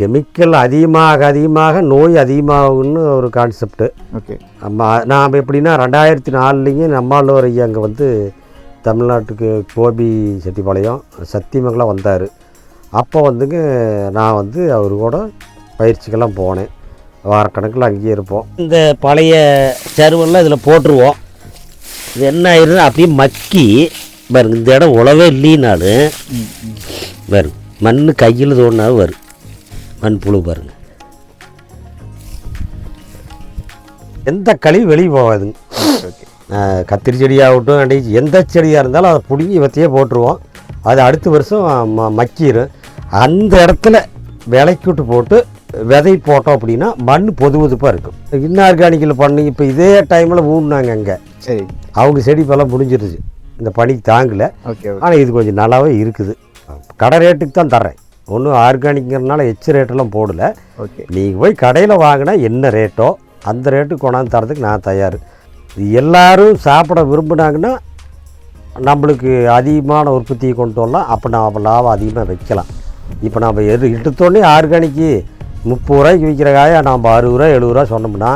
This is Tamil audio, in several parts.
கெமிக்கல் அதிகமாக அதிகமாக நோய் அதிகமாகும்னு ஒரு கான்செப்ட்டு ஓகே. நம்ம நாம் எப்படின்னா ரெண்டாயிரத்தி நாலுலேங்க நம்மாழ்வார் ஐயா அங்கே வந்து தமிழ்நாட்டுக்கு கோபி செட்டிப்பாளையம் சத்தியமங்கலம் வந்தார். அப்போ வந்துங்க நான் வந்து அவர் கூட பயிற்சிக்கெல்லாம் போனேன். வாரக்கணக்கில் அங்கேயே இருப்போம். இந்த பழைய சருவெல்லாம் இதில் போட்டுருவோம். இது என்ன ஆயிருது அப்படியே மக்கி பாருங்க இந்த இடம் உழவே இல்லைனாலும் வரும் மண் கையில் தோணாலும் வரும். மண் புழு பாருங்க. எந்த கழிவு வெளியே போகாதுங்க கத்திரி செடியாகட்டும் அடி எந்த செடியாக இருந்தாலும் அதை பிடுங்கி வத்தியே போட்டுருவோம். அது அடுத்த வருஷம் ம மக்கிரும். அந்த இடத்துல விலைக்கூட்டு போட்டு விதை போட்டோம் அப்படின்னா மண் பொது பொதுப்பாக இருக்கும். இன்ஆர்கானிக்கில் பண்ணி இப்போ இதே டைமில் ஊடினாங்க அங்கே. சரி. அவங்க செடி இப்போல்லாம் முடிஞ்சிருச்சு. இந்த பனிக்கு தாங்கலை. ஆனால் இது கொஞ்சம் நல்லாவே இருக்குது. கடை ரேட்டுக்கு தான் தர்றேன். ஒன்றும் ஆர்கானிக்ங்கிறனால எச்சு ரேட்டெல்லாம் போடல. ஓகே நீங்கள் போய் கடையில் வாங்கினா என்ன ரேட்டோ அந்த ரேட்டுக்கு கொண்டாந்து தரதுக்கு நான் தயார். எல்லாரும் சாப்பிட விரும்புனாங்கன்னா நம்மளுக்கு அதிகமான உற்பத்தியை கொண்டு வரலாம். அப்போ நாம் லாபம் அதிகமாக வைக்கலாம். இப்போ நம்ம எது எடுத்தோடனே ஆர்கானிக்கு முப்பது ரூபாய்க்கு விற்கிற காயை நம்ம அறுபது ரூபா எழுபது ரூபா சொன்னோம்னா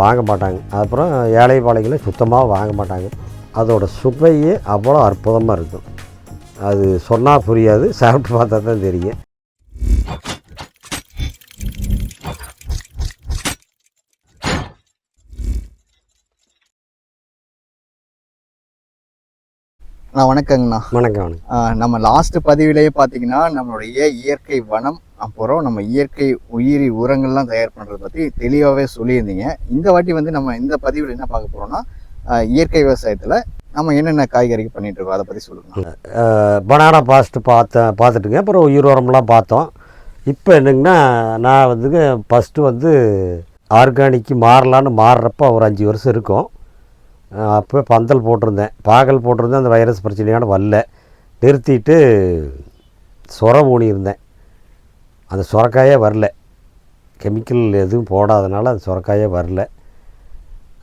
வாங்க மாட்டாங்க. அப்புறம் ஏழை பாளைகளை சுத்தமாக வாங்க மாட்டாங்க. அதோட சுவையே அவ்வளோ அற்புதமாக இருக்கும். அது சொன்னால் புரியாது சாப்பிட்டு பார்த்தா தான் தெரியும். நான் வணக்கங்கண்ணா. வணக்கம் வணக்கம். நம்ம லாஸ்ட் பதிவிலேயே பார்த்தீங்கன்னா நம்மளுடைய இயற்கை வனம் அப்புறம் நம்ம இயற்கை உயிரி உரங்கள்லாம் தயார் பண்ணுறதை பற்றி தெளிவாகவே சொல்லியிருந்தீங்க. இந்த வாட்டி வந்து நம்ம இந்த பதிவில் என்ன பார்க்க போகிறோம்னா இயற்கை விவசாயத்தில் நம்ம என்னென்ன காய்கறிக்கு பண்ணிட்டு இருக்கோம் அதை பற்றி சொல்லுங்கள் பனானா பாஸ்ட் பார்த்தேன் பார்த்துட்டுங்க அப்புறம் உயிரோரம்லாம் பார்த்தோம். இப்போ என்னங்கன்னா நான் வந்துங்க ஃபஸ்ட்டு வந்து ஆர்கானிக்கு மாறலான்னு மாறுறப்ப ஒரு அஞ்சு வருஷம் இருக்கும். அப்போ பந்தல் போட்டிருந்தேன். பாகல் போட்டிருந்தேன் அந்த வைரஸ் பிரச்சனையான வரல. நிறுத்திட்டு சொர ஊனியிருந்தேன் அந்த சுரக்காயே வரல. கெமிக்கல் எதுவும் போடாதனால அந்த சுரக்காயே வரல.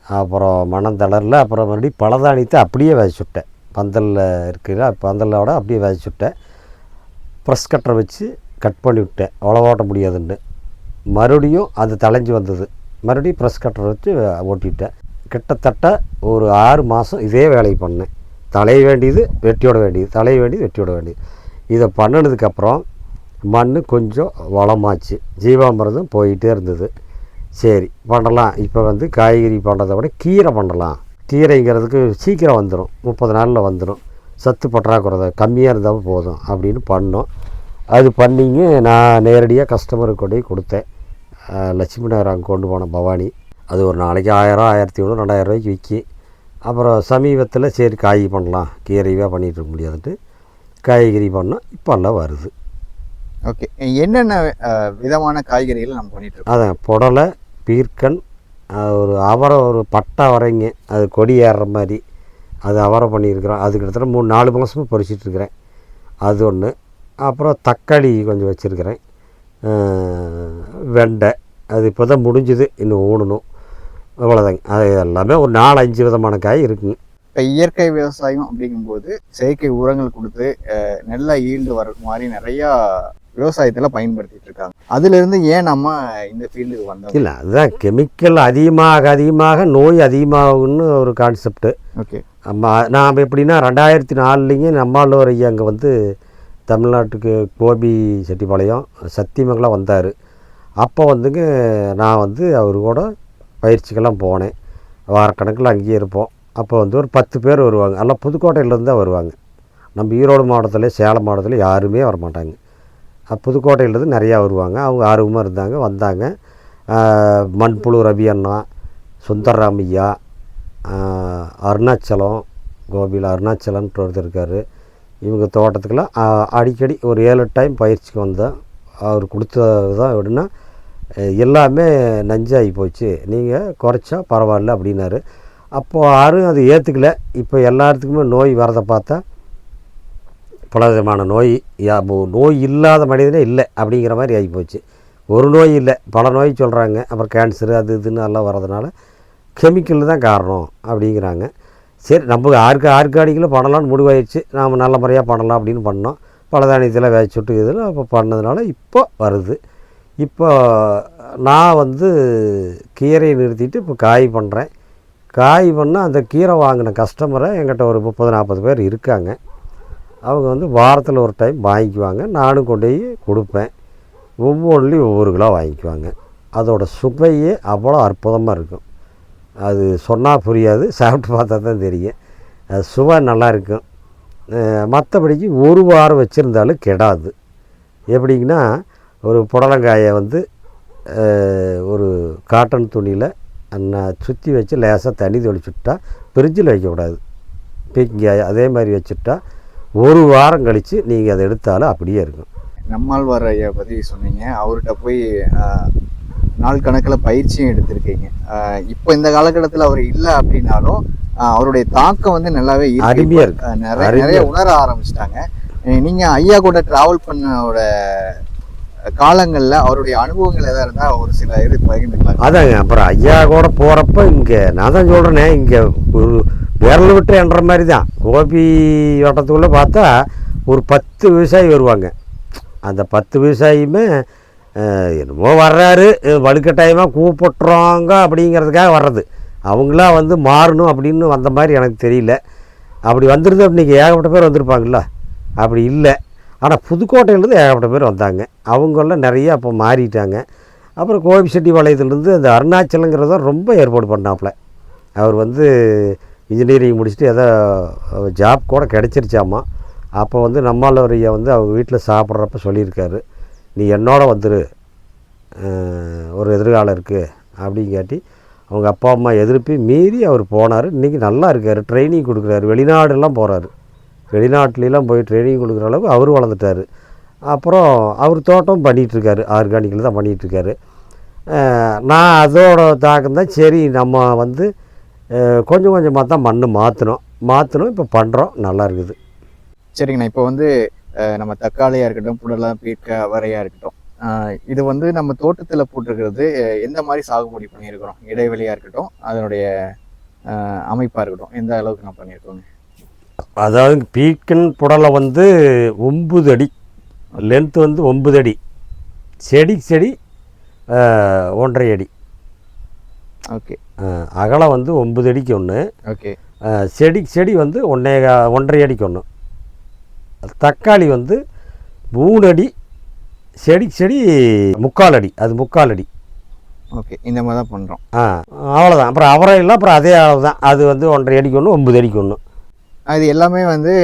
அப்புறம் மனம் தளரல அப்புறம் மறுபடியும் பழதானியத்தை அப்படியே விதைச்சு விட்டேன் பந்தலில் இருக்கிற பந்தலோட அப்படியே விதைச்சு விட்டேன் ப்ரெஸ் கட்டரை வச்சு கட் பண்ணி விட்டேன். உழவோட்ட முடியாதுன்னு. மறுபடியும் அது தலைஞ்சு வந்தது. மறுபடியும் ப்ரெஸ் கட்டரை வச்சு ஓட்டிட்டேன். கிட்டத்தட்ட ஒரு ஆறு மாதம் இதே வேலையை பண்ணேன். தலைய வேண்டியது வெட்டியோட வேண்டியது. தலைய வேண்டியது வெட்டியோட வேண்டியது. இதை பண்ணினதுக்கப்புறம் மண் கொஞ்சம் வளமாச்சு. ஜீவாமிரதம் போயிட்டே இருந்தது. சரி பண்ணலாம். இப்போ வந்து காய்கறி பண்ணுறதை விட கீரை பண்ணலாம். கீரைங்கிறதுக்கு சீக்கிரம் வந்துடும் முப்பது நாளில் வந்துடும் சத்து பற்றாக்குறை கம்மியாக இருந்தாலும் போதும் அப்படின்னு பண்ணோம். அது பண்ணிங்க நான் நேரடியாக கஸ்டமருக்கு கொண்டு போய் கொடுத்தேன். லட்சுமி நகர் அங்கே கொண்டு போனேன் பவானி. அது ஒரு நாளைக்கு ஆயிரம் ஆயிரத்தி ஐநூறு ரெண்டாயிரம் ரூபாய்க்கு விற்கி அப்புறம் சமீபத்தில் சரி காய் பண்ணலாம். கீரைவாக பண்ணிகிட்டு இருக்க முடியாதுன்ட்டு காய்கறி பண்ணோம். இப்போல்லாம் வருது. ஓகே. என்னென்ன விதமான காய்கறிகள் நம்ம பண்ணிட்டு இருக்கோம்? அதான் புடலை பீர்க்கன் ஒரு அவரை ஒரு பட்டை அவரைங்க. அது கொடி ஏறுற மாதிரி. அது அவரை பண்ணியிருக்கிறோம். அது கிட்டத்தட்ட மூணு நாலு மாதமும் பறிச்சிட்ருக்கிறேன். அது ஒன்று அப்புறம் தக்காளி கொஞ்சம் வச்சுருக்கிறேன். வெண்டை. அது இப்போ தான் முடிஞ்சுது. இன்னும் ஊனணும் அவ்வளோதாங்க அது எல்லாமே ஒரு நாலு அஞ்சு விதமான காய் இருக்குங்க. இப்போ இயற்கை விவசாயம் அப்படிங்கும்போது செயற்கை உரங்கள் கொடுத்து நல்ல ஈல்டு வர மாதிரி நிறையா விவசாயத்தில் பயன்படுத்திட்டு இருக்காங்க அதுலேருந்து ஏன் நம்ம இந்த ஃபீல்டுக்கு வந்தோம்? இல்லை அதுதான் கெமிக்கல் அதிகமாக அதிகமாக நோய் அதிகமாகும்னு ஒரு கான்செப்ட்டு ஓகே நம்ம நாம் எப்படின்னா ரெண்டாயிரத்தி நாலுலேங்க நம்மாழ்வார் ஐயா அங்கே வந்து தமிழ்நாட்டுக்கு கோபி செட்டிப்பாளையம் சத்தியமங்கலம் வந்தார். அப்போ வந்துங்க நான் வந்து அவர் கூட பயிற்சிக்கெல்லாம் போனேன். வாரக்கணக்கில் அங்கேயே இருப்போம். அப்போ வந்து ஒரு பத்து பேர் வருவாங்க. எல்லாம் புதுக்கோட்டையிலேருந்து தான் வருவாங்க. நம்ம ஈரோடு மாவட்டத்தில் சேலம் மாவட்டத்தில் யாருமே வரமாட்டாங்க. புதுக்கோட்டையிலேருந்து நிறையா வருவாங்க. அவங்க ஆர்வமாக இருந்தாங்க வந்தாங்க. மண்புழு ரவி அண்ணா சுந்தரராமையா அருணாச்சலம் கோபியில் அருணாச்சலன்ட்டு ஒருத்தர் இருக்கார். இவங்க தோட்டத்துக்கெல்லாம் அடிக்கடி ஒரு ஏழு டைம் பயிற்சிக்கு வந்தோம் அவர் கொடுத்தது தான் எப்படின்னா எல்லாமே நஞ்சாகி போச்சு. நீங்கள் குறைச்சா பரவாயில்ல அப்படின்னாரு. அப்போது யாரும் அது ஏற்றுக்கல இப்போ எல்லாத்துக்குமே நோய் வரதை பார்த்தா பல விதமான நோய் யா- நோய் இல்லாத மனிதனே இல்லை அப்படிங்கிற மாதிரி ஆகிப்போச்சு. ஒரு நோய் இல்லை பல நோய் சொல்கிறாங்க அப்புறம் கேன்சரு அது இதுன்னு எல்லாம் வர்றதுனால கெமிக்கல் தான் காரணம் அப்படிங்கிறாங்க. சரி நம்ம ஆர்கா ஆர்கானிக்கில் பண்ணலாம்னு முடிவாயிடுச்சு. நாம் நல்ல முறையாக பண்ணலாம் அப்படின்னு பண்ணோம். பலதானியத்தில் விதைச்சுட்டு இதில் அப்போ பண்ணதுனால இப்போ வருது. இப்போ நான் வந்து கீரையை நிறுத்திட்டு இப்போ காய் பண்ணுறேன். காய் பண்ணால் அந்த கீரை வாங்கின கஸ்டமரை எங்கிட்ட ஒரு முப்பது நாற்பது பேர் இருக்காங்க. அவங்க வந்து வாரத்தில் ஒரு டைம் வாங்கிக்குவாங்க. நானும் கொண்டு போய் கொடுப்பேன். ஒவ்வொன்றுலேயும் ஒவ்வொரு கிலோ வாங்கிக்குவாங்க. அதோட சுவையே அவ்வளோ அற்புதமாக இருக்கும். அது சொன்னால் புரியாது சாப்பிட்டு பார்த்தா தான் தெரியும். அது சுவை நல்லா இருக்கும். மற்றபடிக்கு ஒரு வாரம் வச்சுருந்தாலும் கெடாது. எப்படிங்கன்னா ஒரு புடலங்காயை வந்து ஒரு காட்டன் துணியில் நான் சுற்றி வச்சு லேசாக தண்ணி தெளிச்சுட்டா ஃப்ரிட்ஜில் வைக்கக்கூடாது. பீக்கிங்காயை அதே மாதிரி வச்சுட்டா ஒரு வாரம் கழித்து நீங்கள் அதை எடுத்தாலும் அப்படியே இருக்கும். நம்மாழ்வார் ஐயா பற்றி சொன்னீங்க. அவர்கிட்ட போய் நாள் கணக்கில் பயிற்சியும் எடுத்திருக்கீங்க. இப்போ இந்த காலகட்டத்தில் அவர் இல்லை அப்படின்னாலும் அவருடைய தாக்கம் வந்து நல்லாவே இருக்கு. அருமையா இருக்கு. நிறைய நிறைய உணர ஆரம்பிச்சிட்டாங்க. நீங்கள் ஐயா கூட ட்ராவல் பண்ணோட காலங்களில் அவருடைய அனுபவங்கள் எதாவது இருந்தால் ஒரு சில இது பகிர்ந்துக்கலாம் அதாங்க அப்புறம் ஐயா கூட போகிறப்ப இங்கே நான் தான் சொல்கிறேனே இங்கே ஒரு விரல் விட்டு என்ற மாதிரி தான் கோபி வட்டத்துக்குள்ளே பார்த்தா ஒரு பத்து விவசாயி வருவாங்க. அந்த பத்து விவசாயியுமே என்னமோ வர்றாரு. வலுக்கட்டாயமாக கூப்பிட்றோங்க அப்படிங்கிறதுக்காக வர்றது. அவங்களா வந்து மாறணும் அப்படின்னு வந்த மாதிரி எனக்கு தெரியல. அப்படி வந்திருந்தா இன்றைக்கி ஏகப்பட்ட பேர் வந்திருப்பாங்களா அப்படி இல்லை. ஆனால் புதுக்கோட்டையிலேருந்து ஏகப்பட்ட பேர் வந்தாங்க. அவங்களாம் நிறைய அப்போ மாறிட்டாங்க. அப்புறம் கோபிச்செட்டிபாளையத்துலேருந்து அந்த அருணாச்சலங்கிறத ரொம்ப ஏற்பாடு பண்ணாப்புல. அவர் வந்து இன்ஜினியரிங் முடிச்சுட்டு ஏதோ ஜாப் கூட கிடச்சிருச்சாமா? அப்போ வந்து நம்மால் வந்து அவங்க வீட்டில் சாப்பிட்றப்ப சொல்லியிருக்காரு. நீ என்னோட வந்துரு. ஒரு எதிர்காலம் இருக்குது அப்படின்னு காட்டி அவங்க அப்பா அம்மா எதிர்ப்பி மீறி அவர் போனார். இன்றைக்கி நல்லா இருக்கார். ட்ரைனிங் கொடுக்குறாரு. வெளிநாடுலாம் போகிறாரு வெளிநாட்டிலலாம் போய் ட்ரைனிங் கொடுக்குற அளவுக்கு அவர் வளர்ந்துட்டார். அப்புறம் அவர் தோட்டம் பண்ணிகிட்ருக்காரு. ஆர்கானிக்கில் தான் பண்ணிகிட்ருக்காரு. நான் அதோட தாக்கம் தான். சரி நம்ம வந்து கொஞ்சம் கொஞ்சமாக தான் மண் மாற்றணும் மாற்றணும் இப்போ பண்ணுறோம் நல்லா இருக்குது. சரிங்கண்ணா. இப்போ வந்து நம்ம தக்காளியாக இருக்கட்டும் புடலாம் பீட்க அவரையாக இருக்கட்டும் இது வந்து நம்ம தோட்டத்தில் போட்டிருக்கிறது எந்த மாதிரி சாகுபடி பண்ணியிருக்கிறோம்? இடைவெளியாக இருக்கட்டும் அதனுடைய அமைப்பாக இருக்கட்டும் எந்த அளவுக்கு நான் பண்ணியிருக்கோங்க அதாவது பீக்கன் புடலை வந்து ஒம்பது அடி லென்த்து வந்து ஒம்பது அடி செடி செடி ஒன்றரை அடி. ஓகே. அகலம் வந்து ஒம்பது அடிக்கு ஒன்று ஓகே. செடி செடி வந்து ஒன்றே ஒன்றரை அடிக்கு ஒன்று தக்காளி வந்து மூணு அடி செடி செடி முக்கால் அடி அது முக்கால் அடி. ஓகே இந்த மாதிரி தான் பண்ணுறோம் ஆ அவ்வளோதான் அப்புறம் அவரை இல்லை அப்புறம் அதே அளவு தான் அது வந்து ஒன்றரை அடிக்கு ஒன்று ஒம்பது அடிக்கு ஒன்று இது எல்லாமே வந்து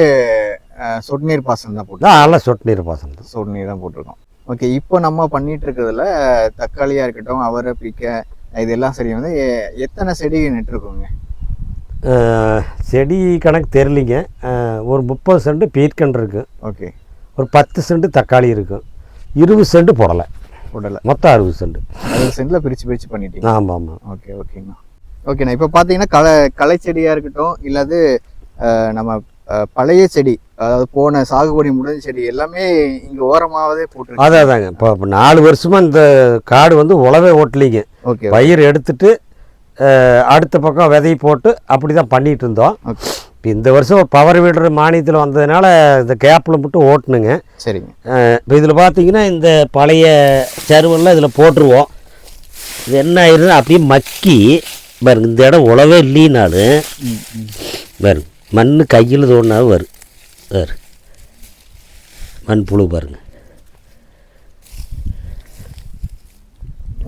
சொட்டு நீர் பாசனம் தான் போட்டு நல்லா சொட்டு நீர் பாசனம் தான். சொட்டு நீர் தான் போட்டிருக்கோம். ஓகே இப்போ நம்ம பண்ணிட்டு இருக்கிறதுல தக்காளியாக இருக்கட்டும் அவரை பீக்க இதெல்லாம் சரி வந்து எத்தனை செடி நட்டுருக்கோங்க செடி கணக்கு தெரிலிங்க ஒரு முப்பது சென்ட் பீர்க்கன் இருக்குது ஓகே. ஒரு பத்து சென்ட் தக்காளி இருக்கும் இருபது சென்ட் போடலை. உடலை மொத்தம் அறுபது சென்ட் அறுபது சென்டில் பிரித்து பிரித்து பண்ணிட்டீங்க. ஆமாம் ஆமாம் ஓகே ஓகேங்கண்ணா ஓகேண்ணா இப்போ பார்த்தீங்கன்னா களை களை செடியாக இருக்கட்டும் இல்லாது நம்ம பழைய செடி அதாவது போன சாகுபடி முடிஞ்ச செடி எல்லாமே இங்கே ஓரமாகவே போட்டுருக்கு. அதான் அதாங்க இப்போ நாலு வருஷமாக இந்த காடு வந்து உழவே ஓட்டலிங்க. ஓகே பயிர் எடுத்துட்டு அடுத்த பக்கம் விதை போட்டு அப்படி தான் பண்ணிகிட்டு இருந்தோம் இப்போ இந்த வருஷம் ஒரு பவர் வீடர் மானியத்தில் வந்ததுனால இந்த கேப்பில் மட்டும் ஓட்டணுங்க சரிங்க. இப்போ இதில் பார்த்தீங்கன்னா இந்த பழைய சருவெல்லாம் இதில் போட்டுருவோம். இது என்ன ஆயிருது அப்படியே மக்கி பாருங்க இந்த இடம் உழவே இல்லைனாலும் பாருங்க மண் கையில் தோணாவும் வரும். பாரு. மண் புழு பாருங்க.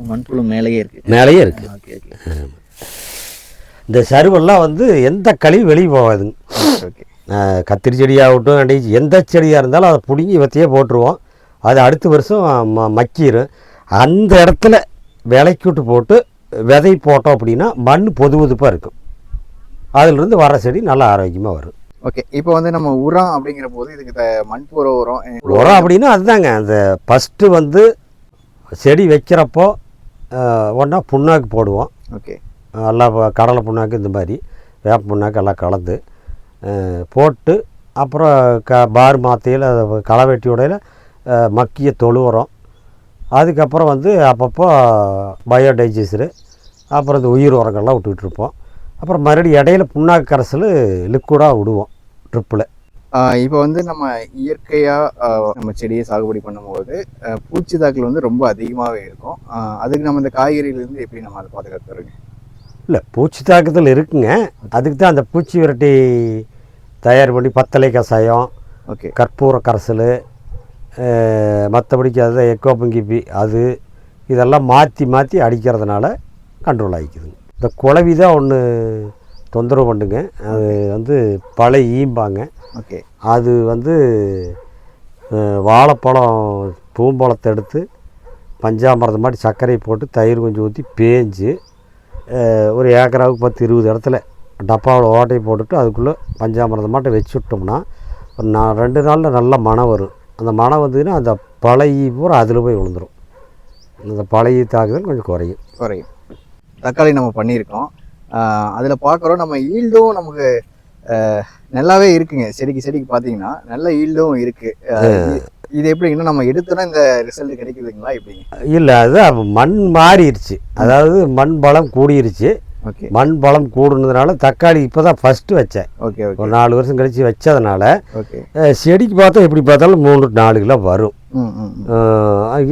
மண்புழு மேலேயே இருக்கு. மேலேயே இருக்குது இந்த சருவெல்லாம் வந்து எந்த கழிவும் வெளியே போகாதுங்க. ஓகே கத்திரி செடியாகட்டும் அடி எந்த செடியாக இருந்தாலும் அதை பிடுங்கி வத்தியே போட்டுருவோம். அது அடுத்த வருஷம் ம மக்கிரும். அந்த இடத்துல விலைக்கு விட்டு போட்டு விதை போட்டோம் அப்படின்னா மண் பொது பொதுப்பாக இருக்கும். அதிலிருந்து வர செடி நல்லா ஆரோக்கியமாக வரும். ஓகே இப்போ வந்து நம்ம உரம் அப்படிங்கிற போது இதுக்கு மண்புற உரம். உரம் அப்படின்னா அதுதாங்க. அந்த ஃபஸ்ட்டு வந்து செடி வைக்கிறப்போ ஒன்றா புண்ணாக்கு போடுவோம். ஓகே. நல்லா வ- கடலை புண்ணாக்கு இந்த மாதிரி வேப்ப புண்ணாக்கு எல்லாம் கலந்து போட்டு அப்புறம் க பார் மாத்தையில் களை வெட்டி உடையில் மக்கிய தொழு உரம் அதுக்கப்புறம் வந்து அப்பப்போ பயோடைஜஸ்டரு அப்புறம் இந்த உயிர் உரங்கள்லாம் விட்டுக்கிட்டு இருப்போம். அப்புறம் மறுபடியும் இடையில புண்ணாக்கு கரைசல் லிக்விடாக விடுவோம் ட்ரிப்பில் இப்போ வந்து நம்ம இயற்கையாக நம்ம செடியை சாகுபடி பண்ணும்போது பூச்சி தாக்கல் வந்து ரொம்ப அதிகமாகவே இருக்கும். அதுக்கு நம்ம இந்த காய்கறியிலேருந்து எப்படி நம்ம அதை பாதுகாத்துறோங்க இல்லை பூச்சி தாக்குதல் இருக்குங்க. அதுக்கு தான் அந்த பூச்சி விரட்டி தயார் பண்ணி பத்தலை கஷாயம் ஓகே. கற்பூர கரைசல் மற்றபடிக்கு அது எக்கோப்பங்கிப்பி அது இதெல்லாம் மாற்றி மாற்றி அடிக்கிறதுனால கண்ட்ரோல் ஆகிக்குதுங்க இந்த குளவி தான் ஒன்று தொந்தரவு பண்ணுங்க. அது வந்து பழைய ஈம்பாங்க. ஓகே. அது வந்து வாழைப்பழம் பூம்பழத்தை எடுத்து பஞ்சாமிரதம் மாதிரி சர்க்கரை போட்டு தயிர் கொஞ்சம் ஊற்றி பேஞ்சு ஒரு ஏக்கராவுக்கு பத்து இருபது இடத்துல டப்பாவில் ஓட்டை போட்டுட்டு அதுக்குள்ளே பஞ்சாமிரதம் மாட்டை வச்சு விட்டோம்னா ஒரு நான் ரெண்டு நாளில் நல்ல மனம் வரும். அந்த மனம் வந்ததுன்னா அந்த பழைய பூரா அதில் போய் விழுந்துடும் அந்த பழைய தாக்குதல் கொஞ்சம் குறையும். குறையும். தக்காளி நம்ம பண்ணியிருக்கோம். அதில் பார்க்குறோம் நம்ம ஈல்டும் நமக்கு நல்லாவே இருக்குங்க. செடிக்கு செடிக்கு பார்த்தீங்கன்னா நல்ல ஈல்டும் இருக்குது இது எப்படிங்கன்னா நம்ம எடுத்தோன்னா இந்த ரிசல்ட் கிடைக்குதுங்களா எப்படிங்க இல்லை அது மண் மாறிடுச்சு. அதாவது மண் பலம் கூடிருச்சு. ஓகே. மண் பலம் கூடுனதுனால தக்காளி இப்போ தான் ஃபஸ்ட்டு வச்சேன். ஓகே ஒரு நாலு வருஷம் கழித்து வச்சதுனால ஓகே. செடிக்கு பார்த்தா எப்படி பார்த்தாலும் மூணு நாலு கிலோ வரும்.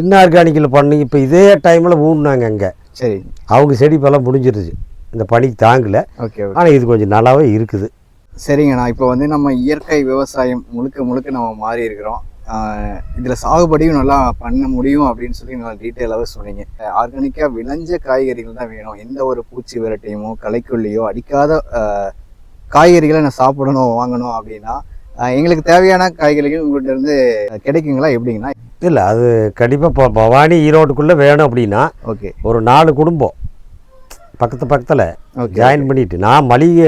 இன்ஆர்கானிக்கில் பண்ணி இப்போ இதே டைமில் ஊடினாங்க அங்கே. சரி. அவங்க செடி பலம் முடிஞ்சிருச்சு. இந்த பனிக்கு தாங்கலை. ஓகே ஆனால் இது கொஞ்சம் நல்லாவே இருக்குது. சரிங்கண்ணா. இப்போ வந்து நம்ம இயற்கை விவசாயம் முழுக்க முழுக்க நம்ம மாறி இருக்கிறோம். இதில் சாகுபடியும் நல்லா பண்ண முடியும் அப்படின்னு சொல்லி நல்லா டீட்டெயிலாகவே சொன்னீங்க. ஆர்கானிக்காக விளைஞ்ச காய்கறிகள் தான் வேணும். எந்த ஒரு பூச்சி விரட்டையுமோ களைக்கொல்லியோ அடிக்காத காய்கறிகளை நான் சாப்பிடணும் வாங்கணும் அப்படின்னா எங்களுக்கு தேவையான காய்கறிகள் உங்கள்கிட்ட இருந்து கிடைக்குங்களா? எப்படிங்கண்ணா? இல்லை அது கண்டிப்பாக இப்போ பவானி ஈரோட்டுக்குள்ளே வேணும் அப்படின்னா ஓகே. ஒரு நாலு குடும்பம். பக்கத்து பக்கத்தில் ஜாயின் பண்ணிட்டு நான் மளிகை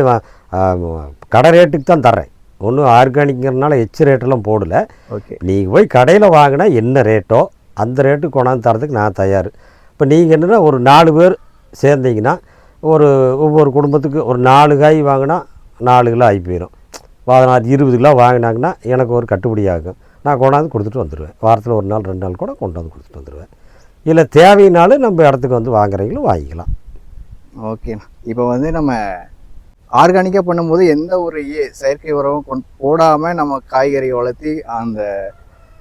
கடை ரேட்டுக்கு தான் தர்றேன். ஒன்றும் ஆர்கானிக்ங்கிறனால எச்சு ரேட்டெல்லாம் போடல. ஓகே நீங்கள் போய் கடையில் வாங்கினா என்ன ரேட்டோ அந்த ரேட்டுக்கு கொண்டாந்து தரதுக்கு நான் தயார். இப்போ நீங்கள் என்னன்னா ஒரு நாலு பேர் சேர்ந்தீங்கன்னா ஒரு ஒவ்வொரு குடும்பத்துக்கு ஒரு நாலு காய் வாங்கினா நாலு கிலோ ஆகி போயிடும் பதினாறு இருபது கிலோ வாங்கினாங்கன்னா எனக்கு ஒரு கட்டுப்படி ஆகும். நான் கொண்டாந்து கொடுத்துட்டு வந்துடுவேன் வாரத்தில் ஒரு நாள் ரெண்டு நாள் கூட கொண்டாந்து கொடுத்துட்டு வந்துடுவேன் இல்லை தேவையினாலும் நம்ம இடத்துக்கு வந்து வாங்குறீங்களும் வாங்கிக்கலாம். ஓகேண்ணா இப்போ வந்து நம்ம ஆர்கானிக்காக பண்ணும்போது எந்த ஒரு செயற்கை உரமும் கொண் போடாமல் நம்ம காய்கறி வளர்த்தி அந்த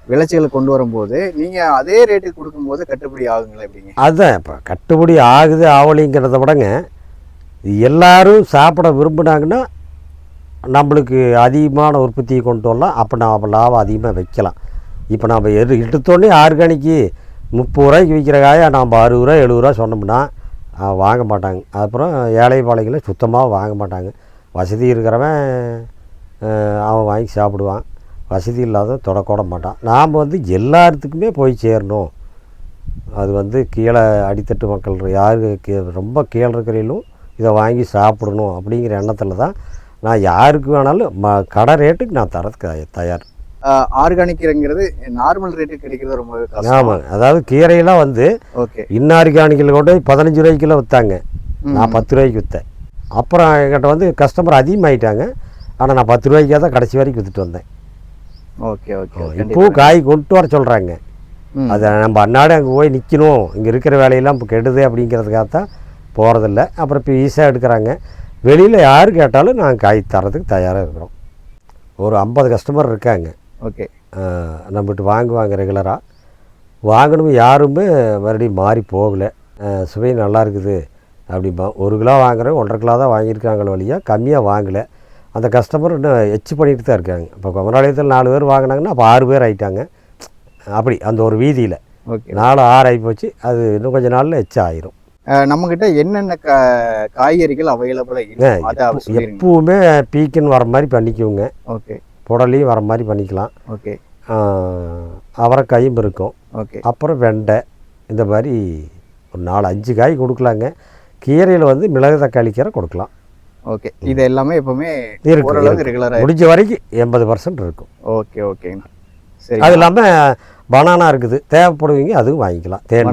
விளைச்சலை கொண்டு வரும்போது நீங்கள் அதே ரேட்டுக்கு கொடுக்கும்போது கட்டுப்படி ஆகுங்களா எப்படிங்க? அதுதான் இப்போ கட்டுப்படி ஆகுது ஆவலிங்கிறத விடங்க எல்லாரும் சாப்பிட விரும்புனாங்கன்னா நம்மளுக்கு அதிகமான உற்பத்தியை கொண்டு வரலாம். அப்போ நம்ம லாபம் அதிகமாக வைக்கலாம். இப்போ நம்ம எடு எடுத்தோடனே ஆர்கானிக்கு முப்பது ரூபாய்க்கு விற்கிற காயை நம்ம அறுபது ரூபா எழுபது ரூபா சொன்னோம்னா வாங்க மாட்டாங்க. அப்புறம் ஏழை பாளைகளை சுத்தமாக வாங்க மாட்டாங்க. வசதி இருக்கிறவன் அவன் வாங்கி சாப்பிடுவான். வசதி இல்லாத தொடக்கூட மாட்டான். நாம் வந்து எல்லாத்துக்குமே போய் சேரணும். அது வந்து கீழே அடித்தட்டு மக்கள் யாரு ரொம்ப கீழே இருக்கிறவங்களும் இதை வாங்கி சாப்பிடணும் அப்படிங்கிற எண்ணத்தில் தான் நான் யாருக்கு வேணாலும் ம கடை ரேட்டுக்கு நான் தரதுக்கு தயார். ஆர்கானிக்ங்கிறது நார்மல் ரேட்டுக்கு கிடைக்கிறது ரொம்ப கஷ்டம். ஆமாங்க அதாவது கீரையெல்லாம் வந்து ஓகே. இன்னார்கானிக்கில் கொண்டு பதினஞ்சு ரூபாய்க்கு கிலோ விற்றாங்க. நான் பத்து ரூபாய்க்கு விற்றேன் அப்புறம் என்கிட்ட வந்து கஸ்டமர் அதிகமாயிட்டாங்க. ஆனால் நான் பத்து ரூபாய்க்காக தான் கடைசி வரைக்கும் விற்றுட்டு வந்தேன். ஓகே ஓகே இப்போவும் காய் கொண்டு வர சொல்கிறாங்க. அதை நம்ம அன்னாடு அங்கே போய் நிற்கணும் இங்கே இருக்கிற வேலையெல்லாம் இப்போ கெடுது அப்படிங்கிறதுக்காக தான் போகிறதில்ல அப்புறம் இப்போ ஈஸியாக எடுக்கிறாங்க. வெளியில் யார் கேட்டாலும் நாங்கள் காய் தரதுக்கு தயாராக இருக்கிறோம். ஒரு ஐம்பது கஸ்டமர் இருக்காங்க. ஓகே நம்மகிட்ட வாங்குவாங்க ரெகுலராக வாங்கணும் யாருமே மறுபடியும் மாறி போகலை. சுவை நல்லா இருக்குது அப்படிம்பா. ஒரு கிலோ வாங்குறேன் ஒன்றரை கிலோ தான் வாங்கியிருக்காங்களே வழியாக கம்மியாக வாங்கலை. அந்த கஸ்டமர் இன்னும் எச்சு பண்ணிட்டு தான் இருக்காங்க. இப்போ குமராலயத்தில் நாலு பேர் வாங்கினாங்கன்னா அப்போ ஆறு பேர் ஆயிட்டாங்க. அப்படி அந்த ஒரு வீதியில். ஓகே நாலு ஆறு ஆகி போச்சு. அது இன்னும் கொஞ்ச நாளில் எச்சு ஆயிரும். நம்ம கிட்ட என்னென்ன கா- காய்கறிகள் அவைலபிளாக எப்பவுமே பீக்கன் வர மாதிரி பண்ணிக்குவோங்க. ஓகே புடலையும் வர மாதிரி பண்ணிக்கலாம். ஓகே. அவரைக்காயும் இருக்கும் ஓகே. அப்புறம் வெண்டை இந்த மாதிரி ஒரு நாலு அஞ்சு காய் கொடுக்கலாங்க. கீரையில் வந்து மிளகு தக்காளி கீரை கொடுக்கலாம். ஓகே. இது எல்லாமே எப்பவுமே ஓரளவுக்கு. ரெகுலராக முடிஞ்ச வரைக்கும் எண்பது பர்சன்ட் இருக்கும். ஓகே ஓகேங்கண்ணா சரி. அது இல்லாமல் பனானா இருக்குது. தேவைப்படுவீங்க அதுவும் வாங்கிக்கலாம். தேன்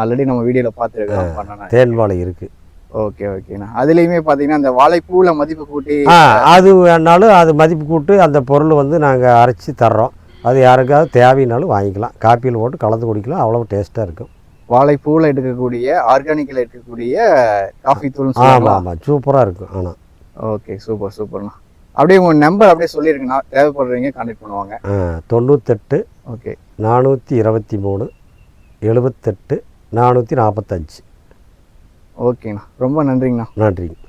ஆல்ரெடி நம்ம வீடியோவில் பார்த்துருக்கோம் தேன் வாழை இருக்குது ஓகே ஓகேண்ணா அதுலேயுமே பார்த்தீங்கன்னா அந்த வாழைப்பூவில் மதிப்பு கூட்டி ஆ அது வேணாலும் அது மதிப்பு கூட்டு அந்த பொருள் வந்து நாங்கள் அரைச்சி தர்றோம். அது யாருக்காவது தேவைனாலும் வாங்கிக்கலாம். காப்பியில் போட்டு கலந்து குடிக்கலாம். அவ்வளோ டேஸ்ட்டாக இருக்கும். வாழைப்பூவில் எடுக்கக்கூடிய ஆர்கானிக்கில் எடுக்கக்கூடிய காஃபி தூள் ஆமாம் ஆமாம் சூப்பராக இருக்கும் ஆனால் ஓகே சூப்பர் சூப்பர்ண்ணா. அப்படியே உங்கள் நம்பர் அப்படியே சொல்லியிருக்குண்ணா தேவைப்படுறவங்க கான்டாக்ட் பண்ணுவாங்க. தொண்ணூத்தெட்டு ஓகே. நானூற்றி இருபத்தி மூணு எழுபத்தெட்டு நானூற்றி நாற்பத்தஞ்சு ஓகேண்ணா. ரொம்ப நன்றிங்கண்ணா. நன்றிங்க.